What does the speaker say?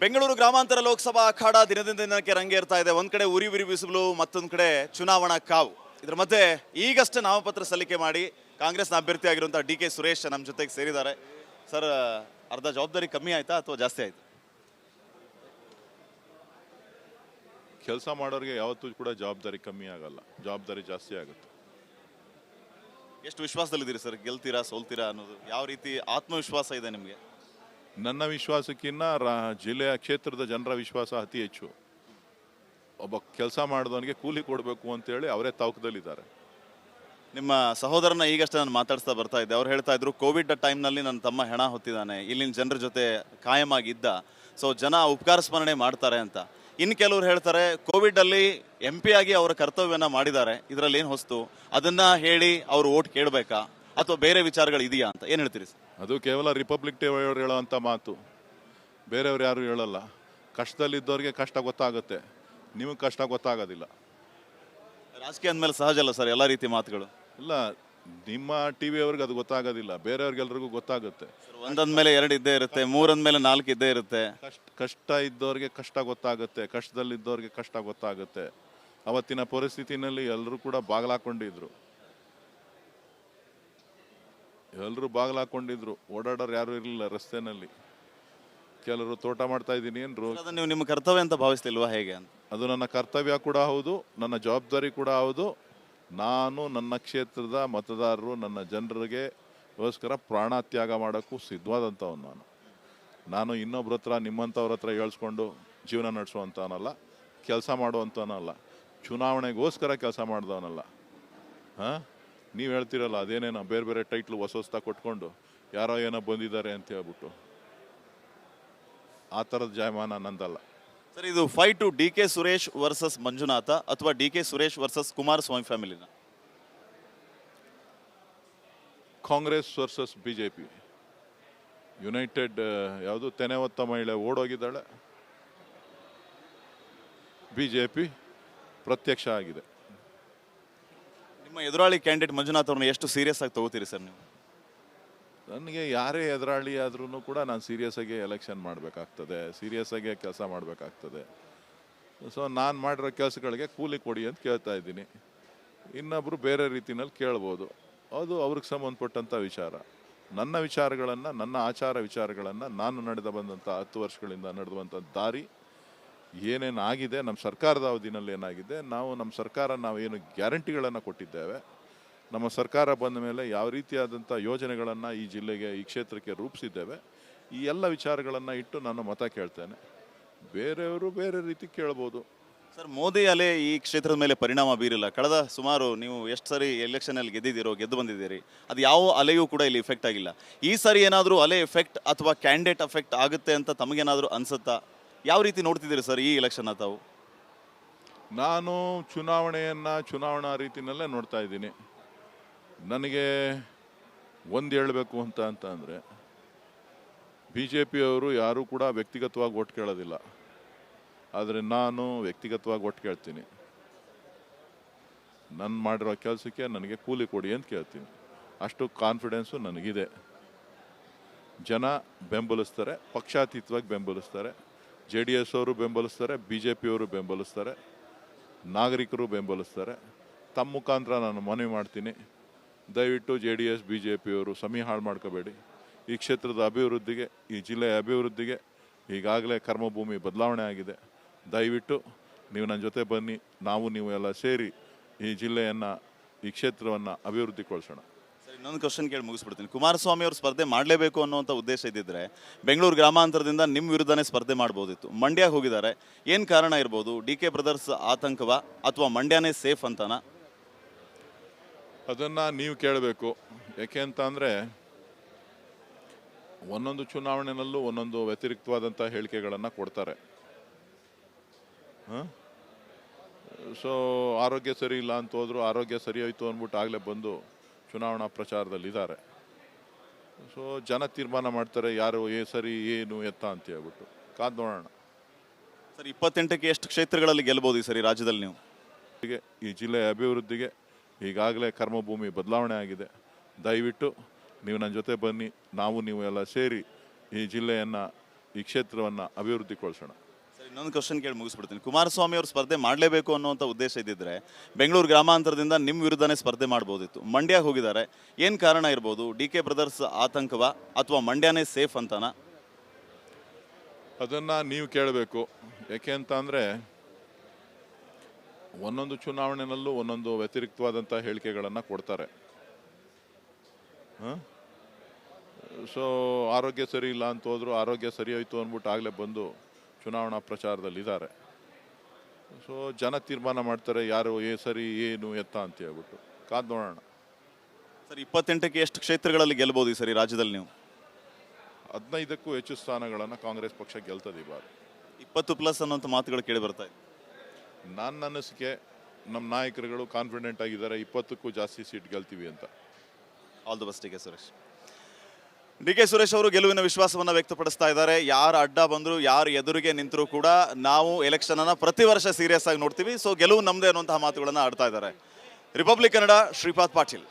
ಬೆಂಗಳೂರು ಗ್ರಾಮಾಂತರ ಲೋಕಸಭಾ ಅಖಾಡ ದಿನದಿಂದ ದಿನಕ್ಕೆ ರಂಗೇರ್ತಾ ಇದೆ. ಒಂದ್ ಕಡೆ ಉರಿ ಉರಿ ಬಿಸಿಲು ಮತ್ತೊಂದ್ ಕಡೆ ಚುನಾವಣಾ ಕಾವು. ಇದ್ರ ಮಧ್ಯೆ ಈಗಷ್ಟೇ ನಾಮಪತ್ರ ಸಲ್ಲಿಕೆ ಮಾಡಿ ಕಾಂಗ್ರೆಸ್ನ ಅಭ್ಯರ್ಥಿ ಆಗಿರುವಂತಹ ಡಿ ಕೆ ಸುರೇಶ್ ನಮ್ಮ ಜೊತೆಗೆ ಸೇರಿದ್ದಾರೆ. ಸರ್ ಅರ್ಧ ಜವಾಬ್ದಾರಿ ಕಮ್ಮಿ ಆಯ್ತಾ ಅಥವಾ ಜಾಸ್ತಿ ಆಯ್ತು? ಕೆಲಸ ಮಾಡೋರಿಗೆ ಯಾವತ್ತೂ ಕೂಡ ಜವಾಬ್ದಾರಿ ಕಮ್ಮಿ ಆಗಲ್ಲ. ಜವಾಬ್ದಾರಿ ಜಾಸ್ತಿ ಆಗುತ್ತೆ. ಎಷ್ಟು ವಿಶ್ವಾಸದಲ್ಲಿದ್ದೀರಿ ಸರ್? ಗೆಲ್ತೀರಾ ಸೋಲ್ತೀರಾ ಅನ್ನೋದು. ಯಾವ ರೀತಿ ಆತ್ಮವಿಶ್ವಾಸ ಇದೆ ನಿಮಗೆ? ನನ್ನ ವಿಶ್ವಾಸಕ್ಕಿಂತ ರಾ ಜಿಲ್ಲೆಯ ಕ್ಷೇತ್ರದ ಜನರ ವಿಶ್ವಾಸ ಅತಿ ಹೆಚ್ಚು. ಒಬ್ಬ ಕೆಲಸ ಮಾಡಿದವನಿಗೆ ಕೂಲಿ ಕೊಡಬೇಕು ಅಂತೇಳಿ ಅವರೇ ತಾವುಕದಲ್ಲಿದ್ದಾರೆ ನಿಮ್ಮ ಸಹೋದರನ ಈಗಷ್ಟೇ ನಾನು ಮಾತಾಡ್ತಾ ಬರ್ತಾ ಇದ್ದೆ. ಅವ್ರು ಹೇಳ್ತಾ ಇದ್ರು, ಕೋವಿಡ್ ಟೈಮ್ನಲ್ಲಿ ನನ್ನ ತಮ್ಮ ಹೆಣ ಹೊತ್ತಿದ್ದಾನೆ. ಇಲ್ಲಿನ ಜನರ ಜೊತೆ ಕಾಯಮಾಗಿದ್ದ. ಸೊ, ಜನ ಉಪಕಾರ ಸ್ಮರಣೆ ಮಾಡ್ತಾರೆ ಅಂತ. ಇನ್ನು ಕೆಲವ್ರು ಹೇಳ್ತಾರೆ ಕೋವಿಡ್ ಅಲ್ಲಿ ಎಂ ಪಿ ಆಗಿ ಅವರ ಕರ್ತವ್ಯನ ಮಾಡಿದ್ದಾರೆ. ಇದರಲ್ಲಿ ಏನು ಹೊಸ್ತು? ಅದನ್ನ ಹೇಳಿ ಅವರು ಓಟ್ ಕೇಳಬೇಕಾ? ಅಥವಾ ಬೇರೆ ವಿಚಾರಗಳು ಇದೆಯಾ ಅಂತ? ಏನ್ ಹೇಳ್ತೀರಿ ಸರ್? ಅದು ಕೇವಲ ರಿಪಬ್ಲಿಕ್ ಡೇ ಅವರು ಹೇಳೋವಂಥ ಮಾತು. ಬೇರೆಯವ್ರು ಯಾರು ಹೇಳಲ್ಲ. ಕಷ್ಟದಲ್ಲಿದ್ದವ್ರಿಗೆ ಕಷ್ಟ ಗೊತ್ತಾಗುತ್ತೆ. ನಿಮಗೆ ಕಷ್ಟ ಗೊತ್ತಾಗೋದಿಲ್ಲ. ರಾಜಕೀಯ ಅಂದಮೇಲೆ ಸಹಜ ಅಲ್ಲ ಸರ್ ಎಲ್ಲ ರೀತಿ ಮಾತುಗಳು? ಇಲ್ಲ ನಿಮ್ಮ ಟಿ ವಿಯವ್ರಿಗೆ ಅದು ಗೊತ್ತಾಗೋದಿಲ್ಲ. ಬೇರೆಯವ್ರಿಗೆಲ್ರಿಗೂ ಗೊತ್ತಾಗುತ್ತೆ. ಒಂದಂದ್ಮೇಲೆ ಎರಡು ಇದ್ದೇ ಇರುತ್ತೆ ಮೂರಂದ್ಮೇಲೆ ನಾಲ್ಕು ಇದ್ದೇ ಇರುತ್ತೆ. ಕಷ್ಟ ಕಷ್ಟ ಇದ್ದವ್ರಿಗೆ ಕಷ್ಟ ಗೊತ್ತಾಗುತ್ತೆ ಕಷ್ಟದಲ್ಲಿದ್ದವ್ರಿಗೆ ಕಷ್ಟ ಗೊತ್ತಾಗುತ್ತೆ. ಅವತ್ತಿನ ಪರಿಸ್ಥಿತಿನಲ್ಲಿ ಎಲ್ಲರೂ ಕೂಡ ಬಾಗಿಲಾಕೊಂಡಿದ್ರು. ಎಲ್ಲರೂ ಬಾಗಿಲಾಕೊಂಡಿದ್ರು ಓಡಾಡೋರು ಯಾರು ಇರಲಿಲ್ಲ ರಸ್ತೆನಲ್ಲಿ. ಕೆಲವರು ತೋಟ ಮಾಡ್ತಾ ಇದ್ದೀನಿ ಏನ್ರು? ಅದನ್ನ ನೀವು ನಿಮ್ಮ ಕರ್ತವ್ಯ ಅಂತ ಭಾವಿಸ್ತಿಲ್ವಾ ಹೇಗೆ ಅಂತ? ಅದು ನನ್ನ ಕರ್ತವ್ಯ ಕೂಡ ಹೌದು ನನ್ನ ಜವಾಬ್ದಾರಿ ಕೂಡ ಹೌದು. ನಾನು ನನ್ನ ಕ್ಷೇತ್ರದ ಮತದಾರರು ನನ್ನ ಜನರಿಗೆ ಗೋಸ್ಕರ ಪ್ರಾಣ ತ್ಯಾಗ ಮಾಡೋಕ್ಕೂ ಸಿದ್ಧವಾದಂಥವನು ನಾನು. ನಾನು ಇನ್ನೊಬ್ರ ಹತ್ರ ನಿಮ್ಮಂಥವ್ರ ಹತ್ರ ಹೇಳ್ಸ್ಕೊಂಡು ಜೀವನ ನಡೆಸುವಂಥವನಲ್ಲ ಕೆಲಸ ಮಾಡುವಂಥವನಲ್ಲ ಚುನಾವಣೆಗೋಸ್ಕರ ಕೆಲಸ ಮಾಡಿದವನಲ್ಲ. ಹಾಂ? ನೀವು ಹೇಳ್ತಿರಲ್ಲ ಅದೇನೇನೋ ಬೇರೆ ಬೇರೆ ಟೈಟ್ಲು ಹೊಸ ಹೊಸ್ತಾ ಕೊಟ್ಕೊಂಡು ಯಾರೋ ಏನೋ ಬಂದಿದ್ದಾರೆ ಅಂತ ಹೇಳ್ಬಿಟ್ಟು. ಆ ಥರದ ಜಾಯಮಾನ ನಂದಲ್ಲ. ಸರ್ ಇದು five two D K Suresh versus Manjunatha ಅಥವಾ D K Suresh versus Kumaraswamy ಫ್ಯಾಮಿಲಿನ Congress versus B J P united ಯಾವುದು ತೆನೆ ಹೊತ್ತ ಮಹಿಳೆ ಓಡೋಗಿದ್ದಾಳೆ. ಬಿ ಜೆ ಪಿ ಪ್ರತ್ಯಕ್ಷ ಆಗಿದೆ. ನಿಮ್ಮ ಎದುರಾಳಿ ಕ್ಯಾಂಡಿಡೇಟ್ ಮಂಜುನಾಥ್ ಅವ್ರನ್ನ ಎಷ್ಟು ಸೀರಿಯಸ್ ಆಗಿ ತಗೋತೀರಿ ಸರ್ ನೀವು? ನನಗೆ ಯಾರೇ ಎದುರಾಳಿ ಆದ್ರೂ ಕೂಡ ನಾನು ಸೀರಿಯಸ್ ಆಗಿ ಎಲೆಕ್ಷನ್ ಮಾಡಬೇಕಾಗ್ತದೆ ಸೀರಿಯಸ್ ಆಗಿ ಕೆಲಸ ಮಾಡಬೇಕಾಗ್ತದೆ. ಸೊ ನಾನು ಮಾಡಿರೋ ಕೆಲಸಗಳಿಗೆ ಕೂಲಿ ಕೊಡಿ ಅಂತ ಕೇಳ್ತಾ ಇದ್ದೀನಿ. ಇನ್ನೊಬ್ಬರು ಬೇರೆ ರೀತಿನಲ್ಲಿ ಕೇಳ್ಬೋದು. ಅದು ಅವ್ರಿಗೆ ಸಂಬಂಧಪಟ್ಟಂಥ ವಿಚಾರ. ನನ್ನ ವಿಚಾರಗಳನ್ನು, ನನ್ನ ಆಚಾರ ವಿಚಾರಗಳನ್ನು ನಾನು ನಡೆದ ಬಂದಂಥ ಹತ್ತು ವರ್ಷಗಳಿಂದ ನಡೆದುವಂಥ ದಾರಿ ಏನೇನು ಆಗಿದೆ ನಮ್ಮ ಸರ್ಕಾರದ ಅವಧಿನಲ್ಲಿ ಏನಾಗಿದೆ, ನಾವು ನಮ್ಮ ಸರ್ಕಾರ ನಾವು ಏನು ಗ್ಯಾರಂಟಿಗಳನ್ನು ಕೊಟ್ಟಿದ್ದೇವೆ. ನಮ್ಮ ಸರ್ಕಾರ ಬಂದ ಮೇಲೆ ಯಾವ ರೀತಿಯಾದಂಥ ಯೋಜನೆಗಳನ್ನು ಈ ಜಿಲ್ಲೆಗೆ, ಈ ಕ್ಷೇತ್ರಕ್ಕೆ ರೂಪಿಸಿದ್ದೇವೆ. ಈ ಎಲ್ಲ ವಿಚಾರಗಳನ್ನು ಇಟ್ಟು ನಾನು ಮತ ಕೇಳ್ತೇನೆ. ಬೇರೆಯವರು ಬೇರೆ ರೀತಿ ಕೇಳ್ಬೋದು. ಸರ್, ಮೋದಿ ಅಲೆ ಈ ಕ್ಷೇತ್ರದ ಮೇಲೆ ಪರಿಣಾಮ ಬೀರಿಲ್ಲ. ಕಳೆದ ಸುಮಾರು ನೀವು ಎಷ್ಟು ಸರಿ ಎಲೆಕ್ಷನಲ್ಲಿ ಗೆದ್ದಿದ್ದೀರೋ, ಗೆದ್ದು ಬಂದಿದ್ದೀರಿ, ಅದು ಯಾವ ಅಲೆಯೂ ಕೂಡ ಇಲ್ಲಿ ಇಫೆಕ್ಟ್ ಆಗಿಲ್ಲ. ಈ ಸರಿ ಏನಾದರೂ ಅಲೆ ಎಫೆಕ್ಟ್ ಅಥವಾ ಕ್ಯಾಂಡಿಡೇಟ್ ಎಫೆಕ್ಟ್ ಆಗುತ್ತೆ ಅಂತ ತಮಗೇನಾದರೂ ಅನ್ಸುತ್ತಾ? ಯಾವ ರೀತಿ ನೋಡ್ತಿದ್ದೀರಿ ಸರ್ ಈ ಎಲೆಕ್ಷನ್ ತಾವು? ನಾನು ಚುನಾವಣೆಯನ್ನು ಚುನಾವಣಾ ರೀತಿನಲ್ಲೇ ನೋಡ್ತಾ ಇದ್ದೀನಿ. ನನಗೆ ಒಂದು ಹೇಳಬೇಕು ಅಂತ ಅಂತ ಅಂದರೆ ಬಿ ಜೆ ಪಿಯವರು ಯಾರೂ ಕೂಡ ವ್ಯಕ್ತಿಗತವಾಗಿ ಒಟ್ಟು ಕೇಳೋದಿಲ್ಲ. ಆದರೆ ನಾನು ವ್ಯಕ್ತಿಗತವಾಗಿ ಒಟ್ಟು ಕೇಳ್ತೀನಿ. ನನ್ನ ಮಾಡಿರೋ ಕೆಲಸಕ್ಕೆ ನನಗೆ ಕೂಲಿ ಕೊಡಿ ಅಂತ ಕೇಳ್ತೀನಿ. ಅಷ್ಟು ಕಾನ್ಫಿಡೆನ್ಸು ನನಗಿದೆ. ಜನ ಬೆಂಬಲಿಸ್ತಾರೆ, ಪಕ್ಷಾತೀತವಾಗಿ ಬೆಂಬಲಿಸ್ತಾರೆ. ಜೆ ಡಿ ಎಸ್ ಅವರು ಬೆಂಬಲಿಸ್ತಾರೆ ಬಿ ಜೆ ಪಿಯವರು ಬೆಂಬಲಿಸ್ತಾರೆ, ನಾಗರಿಕರು ಬೆಂಬಲಿಸ್ತಾರೆ. ತಮ್ಮ ಮುಖಾಂತರ ನಾನು ಮನವಿ ಮಾಡ್ತೀನಿ. ದಯವಿಟ್ಟು J D S B J ಪಿಯವರು ಸಮಿ ಹಾಳು ಮಾಡ್ಕೋಬೇಡಿ. ಈ ಕ್ಷೇತ್ರದ ಅಭಿವೃದ್ಧಿಗೆ, ಈ ಜಿಲ್ಲೆಯ ಅಭಿವೃದ್ಧಿಗೆ ಈಗಾಗಲೇ ಕರ್ಮಭೂಮಿ ಬದಲಾವಣೆ ಆಗಿದೆ. ದಯವಿಟ್ಟು ನೀವು ನನ್ನ ಜೊತೆ ಬನ್ನಿ. ನಾವು ನೀವು ಎಲ್ಲ ಸೇರಿ ಈ ಜಿಲ್ಲೆಯನ್ನು, ಈ ಕ್ಷೇತ್ರವನ್ನು ಅಭಿವೃದ್ಧಿಗೊಳಿಸೋಣ. ಇನ್ನೊಂದು ಕ್ವಶನ್ ಕೇಳಿ ಮುಗಿಸ್ಬಿಡ್ತೀನಿ. ಕುಮಾರಸ್ವಾಮಿ ಅವರು ಸ್ಪರ್ಧೆ ಮಾಡಲೇಬೇಕು ಅನ್ನುವಂಥ ಉದ್ದೇಶ ಇದ್ದಿದ್ರೆ ಬೆಂಗಳೂರು ಗ್ರಾಮಾಂತರದಿಂದ ನಿಮ್ಮ ವಿರುದ್ಧನೇ ಸ್ಪರ್ಧೆ ಮಾಡ್ಬೋದಿತ್ತು. ಮಂಡ್ಯ ಹೋಗಿದ್ದಾರೆ. ಏನು ಕಾರಣ ಇರ್ಬೋದು? ಡಿ ಕೆ ಬ್ರದರ್ಸ್ ಆತಂಕವ ಅಥವಾ ಮಂಡ್ಯನೇ ಸೇಫ್ ಅಂತನಾ? ಅದನ್ನು ನೀವು ಕೇಳಬೇಕು. ಯಾಕೆ ಅಂತ ಅಂದರೆ ಒಂದೊಂದು ಚುನಾವಣೆನಲ್ಲೂ ಒಂದೊಂದು ವ್ಯತಿರಿಕ್ತವಾದಂಥ ಹೇಳಿಕೆಗಳನ್ನು ಕೊಡ್ತಾರೆ. ಸೊ ಆರೋಗ್ಯ ಸರಿ ಇಲ್ಲ ಅಂತ ಹೋದ್ರು ಆರೋಗ್ಯ ಸರಿ ಅಂದ್ಬಿಟ್ಟು ಆಗಲೇ ಬಂದು ಚುನಾವಣಾ ಪ್ರಚಾರದಲ್ಲಿದ್ದಾರೆ. ಸೊ ಜನ ತೀರ್ಮಾನ ಮಾಡ್ತಾರೆ ಯಾರು ಏ ಸರಿ ಏನು ಎತ್ತ ಅಂತ ಹೇಳ್ಬಿಟ್ಟು. ಕಾದ್ ನೋಡೋಣ. ಸರ್ ಇಪ್ಪತ್ತೆಂಟಕ್ಕೆ ಎಷ್ಟು ಕ್ಷೇತ್ರಗಳಲ್ಲಿ ಗೆಲ್ಬೋದು ಈ ಸರಿ ರಾಜ್ಯದಲ್ಲಿ ನೀವು? ಹೀಗೆ ಈ ಜಿಲ್ಲೆಯ ಅಭಿವೃದ್ಧಿಗೆ ಈಗಾಗಲೇ ಕರ್ಮಭೂಮಿ ಬದಲಾವಣೆ ಆಗಿದೆ. ದಯವಿಟ್ಟು ನೀವು ನನ್ನ ಜೊತೆ ಬನ್ನಿ ನಾವು ನೀವು ಎಲ್ಲ ಸೇರಿ ಈ ಜಿಲ್ಲೆಯನ್ನು ಈ ಕ್ಷೇತ್ರವನ್ನು ಅಭಿವೃದ್ಧಿಗೊಳಿಸೋಣ. ಇನ್ನೊಂದು ಕ್ವಶನ್ ಕೇಳಿ ಮುಗಿಸ್ಬಿಡ್ತೀನಿ. ಕುಮಾರಸ್ವಾಮಿ ಅವರು ಸ್ಪರ್ಧೆ ಮಾಡಲೇಬೇಕು ಅನ್ನುವಂಥ ಉದ್ದೇಶ ಇದ್ದಿದ್ರೆ ಬೆಂಗಳೂರು ಗ್ರಾಮಾಂತರದಿಂದ ನಿಮ್ಮ ವಿರುದ್ಧನೇ ಸ್ಪರ್ಧೆ ಮಾಡ್ಬೋದಿತ್ತು. ಮಂಡ್ಯ ಹೋಗಿದ್ದಾರೆ. ಏನು ಕಾರಣ ಇರ್ಬೋದು? ಡಿ ಕೆ ಬ್ರದರ್ಸ್ ಆತಂಕವ ಅಥವಾ ಮಂಡ್ಯನೇ ಸೇಫ್ ಅಂತಾನ? ಅದನ್ನು ನೀವು ಕೇಳಬೇಕು. ಯಾಕೆ ಅಂತ ಅಂದರೆ ಒಂದೊಂದು ಚುನಾವಣೆಯಲ್ಲೂ ಒಂದೊಂದು ವ್ಯತಿರಿಕ್ತವಾದಂಥ ಹೇಳಿಕೆಗಳನ್ನು ಕೊಡ್ತಾರೆ. ಸೊ ಆರೋಗ್ಯ ಸರಿ ಇಲ್ಲ ಅಂತ ಹೋದ್ರು ಆರೋಗ್ಯ ಸರಿ ಅಂದ್ಬಿಟ್ಟು ಆಗಲೇ ಬಂದು ಚುನಾವಣಾ ಪ್ರಚಾರದಲ್ಲಿ ಇದ್ದಾರೆ ಸೊ ಜನ ತೀರ್ಮಾನ ಮಾಡ್ತಾರೆ ಯಾರು ಏ ಸರಿ ಏನು ಎತ್ತ ಅಂತ ಹೇಳ್ಬಿಟ್ಟು. ಕಾದ್ ನೋಡೋಣ. ಸರ್ ಇಪ್ಪತ್ತೆಂಟಕ್ಕೆ ಎಷ್ಟು ಕ್ಷೇತ್ರಗಳಲ್ಲಿ ಗೆಲ್ಬೋದು ಈ ಸರಿ ರಾಜ್ಯದಲ್ಲಿ ನೀವು? ಹದಿನೈದಕ್ಕೂ ಹೆಚ್ಚು ಸ್ಥಾನಗಳನ್ನು ಕಾಂಗ್ರೆಸ್ ಪಕ್ಷ ಗೆಲ್ತದೆ ಈ ಬಾರಿ. ಇಪ್ಪತ್ತು ಪ್ಲಸ್ ಅನ್ನೋಂಥ ಮಾತುಗಳು ಕೇಳಿ ಬರ್ತಾ ಇದೆ. ನನ್ನ ಅನಿಸಿಕೆ ನಮ್ಮ ನಾಯಕರುಗಳು ಕಾನ್ಫಿಡೆಂಟ್ ಆಗಿದ್ದಾರೆ ಇಪ್ಪತ್ತಕ್ಕೂ ಜಾಸ್ತಿ ಸೀಟ್ ಗೆಲ್ತೀವಿ ಅಂತ. All the best D Suresh. D K Suresh ಅವರು ಗೆಲುವಿನ ವಿಶ್ವಾಸವನ್ನು ವ್ಯಕ್ತಪಡಿಸ್ತಾ ಇದ್ದಾರೆ. ಯಾರು ಅಡ್ಡ ಬಂದ್ರು, ಯಾರು ಎದುರಿಗೆ ನಿಂತರೂ ಕೂಡ ನಾವು ಎಲೆಕ್ಷನ್ ಅನ್ನ ಪ್ರತಿ ವರ್ಷ ಸೀರಿಯಸ್ ಆಗಿ ನೋಡ್ತೀವಿ. ಸೊ ಗೆಲುವು ನಮ್ಮದೇ ಅನ್ನುವಂತಹ ಮಾತುಗಳನ್ನು ಆಡ್ತಾ ಇದ್ದಾರೆ. ರಿಪಬ್ಲಿಕ್ ಕನ್ನಡ, ಶ್ರೀಪಾದ್ ಪಾಟೀಲ್.